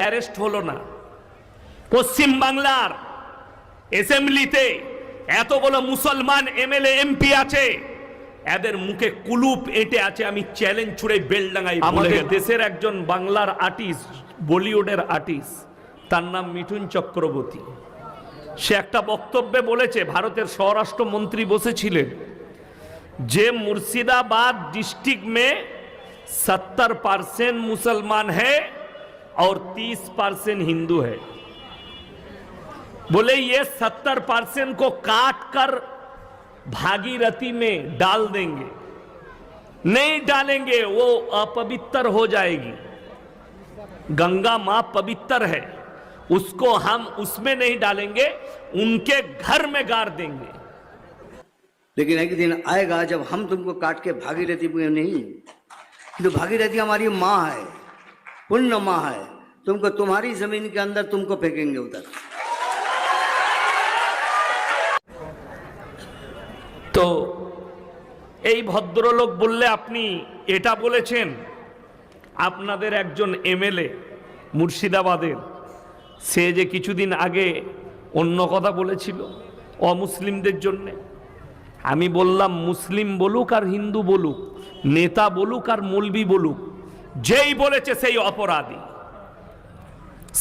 Arrest হলো না। পশ্চিম বাংলার অ্যাসেম্বলিতে এত বড় মুসলমান এমএলএ এমপি আছে। এদের মুখে কুলুপ এঁটে আছে আমি চ্যালেঞ্জ ছুড়ে বেলডাঙ্গাই আমাদের দেশের একজন বাংলার আর্টিস্ট বলিউডের আর্টিস্ট তার নাম মিঠুন চক্রবর্তী। সে একটা বক্তব্যে বলেছে ভারতের স্বরাষ্ট্র মন্ত্রী বসেছিলেন যে মুর্শিদাবাদ ডিস্ট্রিক্ট মে সত্তর পার্সেন্ট মুসলমান হ্যাঁ और तीस परसेंट हिंदू है। बोले, ये सत्तर परसेंट को काट कर भागीरथी में डाल देंगे। नहीं डालेंगे, वो अपवित्र हो जाएगी। गंगा माँ पवित्र है, उसको हम उसमें नहीं डालेंगे, उनके घर में गाड़ देंगे। लेकिन एक दिन आएगा जब हम तुमको काट के भागीरथी में नहीं तो भागीरथी हमारी माँ है। पुण्य माँ है तुमको तुम्हारी जमीन के अंदर तुमको फेंकेंगे उधर তো এই ভদ্রলোক বললে আপনি এটা বলেছেন আপনাদের একজন এমএলএ মুর্শিদাবাদের সে যে কিছুদিন আগে অন্য কথা বলেছিল অমুসলিমদের জন্যে আমি বললাম মুসলিম বলুক আর হিন্দু বলুক নেতা বলুক আর মলবি বলুক যেই বলেছে সেই অপরাধী।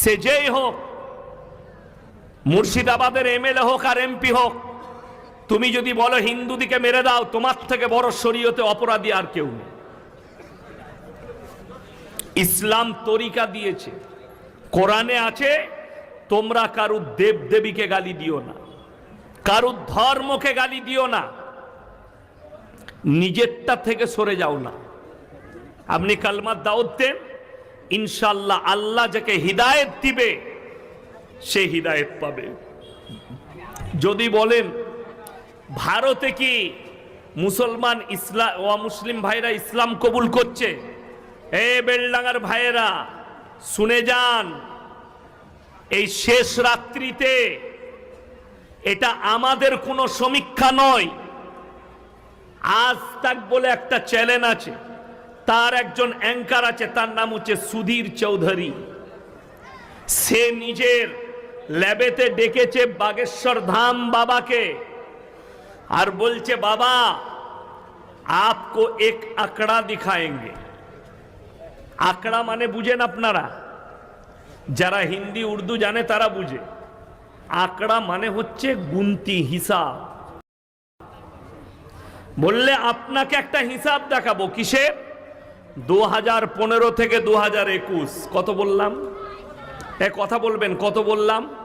সে যেই হোক, মুর্শিদাবাদের এমএলএ হোক আর এমপি হোক, তুমি যদি বলো হিন্দুদিকে মেরে দাও, তোমার থেকে বড় শরীয়তে অপরাধী আর কেউ নেই। ইসলাম তরিকা দিয়েছে, কোরআনে আছে, তোমরা কারু দেব দেবীকে গালি দিও না, কারু ধর্মকে গালি দিও না, নিজেরটা থেকে সরে যাও না। আপনি কালমার দাওয়াত দেন ইনশাল্লাহ আল্লাহ যাকে হিদায়েত দিবে, সে হিদায়েত পাবে। যদি বলেন, ভারতে কি মুসলমান ইসলাম ও মুসলিম ভাইরা ইসলাম কবুল করছে? এ বেলডাঙ্গার ভাইয়েরা, শুনে যান, এই শেষ রাত্রিতে এটা আমাদের কোনো সমীক্ষা নয়। আজ তাক বলে একটা চ্যানেল আছে। তার একজন অ্যাঙ্কার আছে, তার নাম হচ্ছে সুধীর চৌধুরী। সে নিজের ল্যাবেতে ডেকেছে বাগেশ্বর ধাম বাবাকে আর বলছে, বাবা, আপকো এক আঁকড়া দিখাएंगे আঁকড়া মানে বুঝেন আপনারা? যারা হিন্দি, উর্দু জানে তারা বুঝে। আঁকড়া মানে হচ্ছে গুনতি, হিসাব। বললে, আপনাকে একটা হিসাব দেখাবো, কিসের? দু হাজার পনেরো থেকে দু হাজার একুশ। কত বললাম? এ, কথা বলবেন, কত বললাম?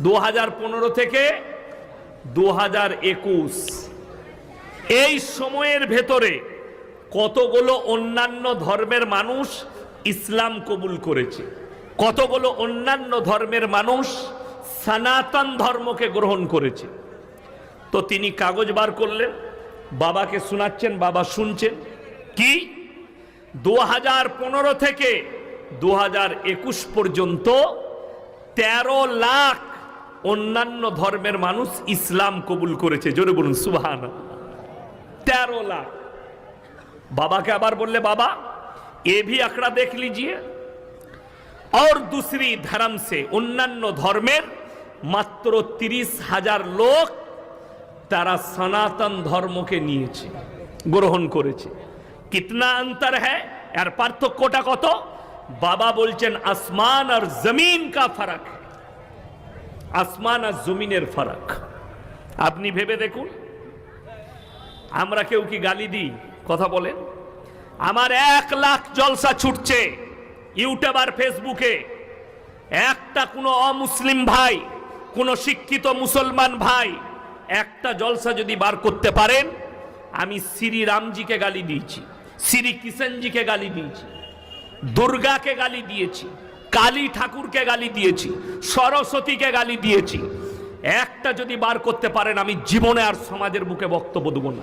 দু হাজার পনেরো থেকে দু হাজার একুশ। এই সময়ের ভেতরে কতগুলো অন্যান্য ধর্মের মানুষ ইসলাম কবুল করেছে? কতগুলো অন্যান্য ধর্মের মানুষ সনাতন ধর্মকে গ্রহণ করেছে? তো তিনি কাগজ বার করলেন, বাবাকে শোনাচ্ছেন, বাবা শুনছেন। কি? দু হাজার পনেরো থেকে দু হাজার একুশ পর্যন্ত তেরো লাখ অন্যান্য ধর্মের মানুষ ইসলাম কবুল করেছে জোরে বলুন সুবহান তেরো লাখ বাবাকে আবার বললে বাবা এ ভি আঁকড়া দেখ লিজিয়ে और दूसरी धर्म से অন্যান্য ধর্মের মাত্র তিরিশ হাজার লোক তারা সনাতন ধর্মকে নিয়েছে গ্রহণ করেছে কিতনা অন্তর হ্যাঁ এর পার্থক্যটা কত বাবা বলছেন আসমান আর জমিন কা ফারাক আসমান আর জমিনের ফারাক আপনি ভেবে দেখুন আমরা কেউ কি গালি দিই কথা বলেন আমার এক লাখ জলসা ছুটছে ইউটিউব আর ফেসবুকে একটা কোনো অমুসলিম ভাই কোনো শিক্ষিত মুসলমান ভাই একটা জলসা যদি বার করতে পারেন আমি শ্রী রামজিকে গালি দিয়েছি শ্রী কিষণজিকে গালি দিয়েছি, দুর্গাকে গালি দিয়েছি, কালী ঠাকুরকে গালি দিয়েছি, সরস্বতীকে গালি দিয়েছি। একটা যদি বার করতে পারেন, আমি জীবনে আর সমাজের বুকে বক্তব্য দেবো না।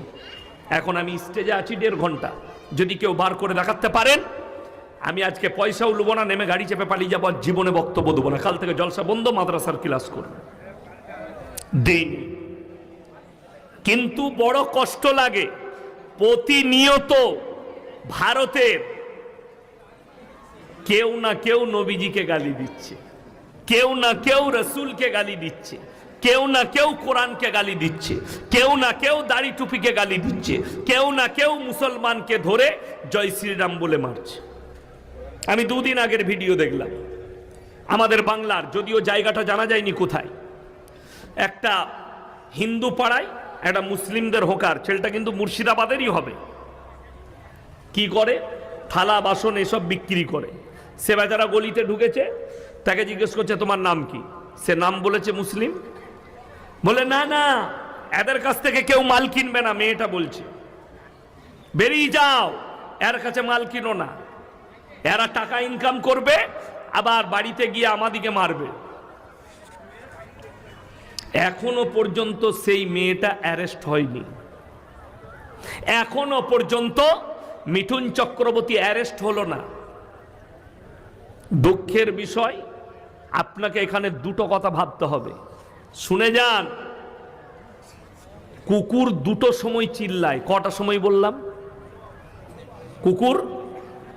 এখন আমি স্টেজে আছি দেড় ঘণ্টা। যদি কেউ বার করে দেখাতে পারেন, আমি আজকে পয়সাও লুবো না, নেমে গাড়ি চেপে পালিয়ে যাব জীবনে বক্তব্য দেবো না। কাল থেকে জলসা বন্ধ, মাদ্রাসার ক্লাস করব। দিন। কিন্তু বড় কষ্ট লাগে। প্রতিনিয়ত ভারতের কেউ না কেউ নবীজিকে গালি দিচ্ছে। কেউ না কেউ রসুলকে গালি দিচ্ছে। কেউ না কেউ কোরআনকে গালি দিচ্ছে। কেউ না কেউ দাড়ি টুপিকে গালি দিচ্ছে। কেউ না কেউ মুসলমানকে ধরে জয় শ্রীরাম বলে মারছে। আমি দুদিন আগের ভিডিও দেখলাম। আমাদের বাংলার, যদিও জায়গাটা জানা যায়নি কোথায়, একটা হিন্দু পাড়ায় একটা মুসলিমদের হোকার, ছেলেটা কিন্তু মুর্শিদাবাদেরই হবে। কি করে? থালা, বাসন এসব বিক্রি করে। সে বেচারা গলিতে ঢুকেছে, তাকে জিজ্ঞেস করছে, তোমার নাম কি? সে নাম বলেছে মুসলিম। বলে, না না, এদের কাছ থেকে কেউ মাল কিনবে না, মেয়েটা বলছে। বেরিয়ে যাও, এর কাছে মাল কিনো না। এরা টাকা ইনকাম করবে, আবার বাড়িতে গিয়ে আমাদিকে মারবে। এখনও পর্যন্ত সেই মেয়েটা অ্যারেস্ট হয়নি। এখনও পর্যন্ত মিঠুন চক্রবর্তী অ্যারেস্ট হলো না। দুঃখের বিষয়, আপনাকে এখানে দুটো কথা ভাবতে হবে। শুনে যান, কুকুর দুটো সময় চিল্লায়। কটা সময় বললাম? কুকুর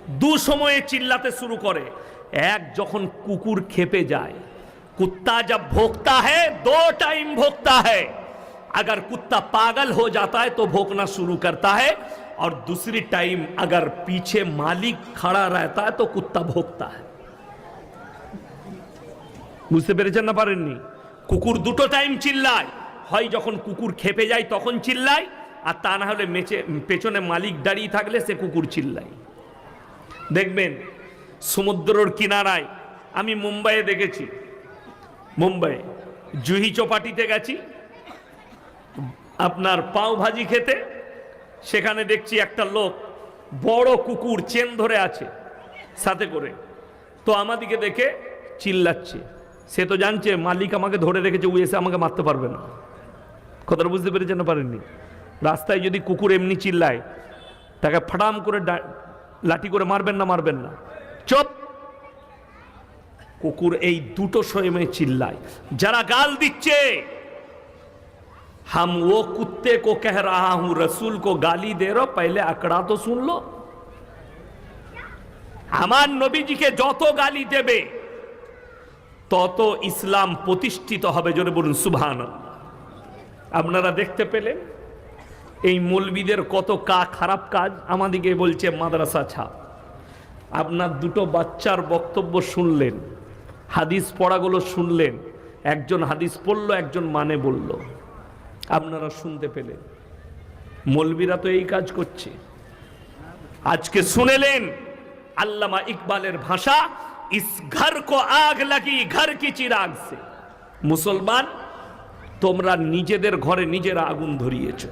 দু সময়ে চিল্লাতে শুরু করে। এক যখন কুকুর খেপে যায়, কুত্তা যা ভোক্তা হ্যাঁ দো টাইম ভোক্তা হ্যাঁ अगर कुत्ता पागल हो जाता है तो भोंकना शुरू करता है और दूसरी टाइम अगर पीछे मालिक खड़ा रहता है तो कुत्ता भोंकता है বুঝতে পেরেছেন না পারেননি কুকুর দুটো টাইম চিল্লায় হয় যখন কুকুর খেপে যায় তখন চিল্লায় আর তা না হলে মেচে পেছনে মালিক দাঁড়িয়ে থাকলে সে কুকুর চিল্লায় দেখবেন সমুদ্রর কিনারায় আমি মুম্বাইয়ে দেখেছি মুম্বাই জুহি চৌপাটিতে গেছি আপনার পাও ভাজি খেতে, সেখানে দেখছি একটা লোক বড় কুকুর চেন ধরে আছে সাথে করে। তো আমাদিকে দেখে চিল্লাচ্ছে। সে তো জানছে, মালিক আমাকে ধরে রেখেছে, ও এসে আমাকে মারতে পারবে না। কথাটা বুঝতে পেরেছেন পারেননি? রাস্তায় যদি কুকুর এমনি চিল্লায়, তাকে ফাটাম করে লাঠি করে মারবেন না মারবেন না। চুপ! কুকুর এই দুটো সময় চিল্লায়। যারা গাল দিচ্ছে हम वो कुत्ते को कह रहा हूं रसूल को गाली दे रहो पहले आंकड़ा तो सुन लो আমার নবীজিকে যত গালি দেবে তত ইসলাম প্রতিষ্ঠিত হবে জোরে বলুন সুবহান আপনারা দেখতে পেলেন এই মৌলবিদের কত কা খারাপ কাজ আমাদিকে বলছে মাদ্রাসা ছাপ আপনার দুটো বাচ্চার বক্তব্য শুনলেন হাদিস পড়াগুলো শুনলেন একজন হাদিস পড়লো একজন মানে বলল আপনারা শুনতে পেলেন। মলবিরা তো এই কাজ করছে। আজকে শুনেলেন আল্লামা ইকবালের ভাষা, ইস ঘর কো আগ লাগি, ঘর কি চিরাগ সে। মুসলমান, তোমরা নিজেদের ঘরে নিজেরা আগুন ধরিয়েছ।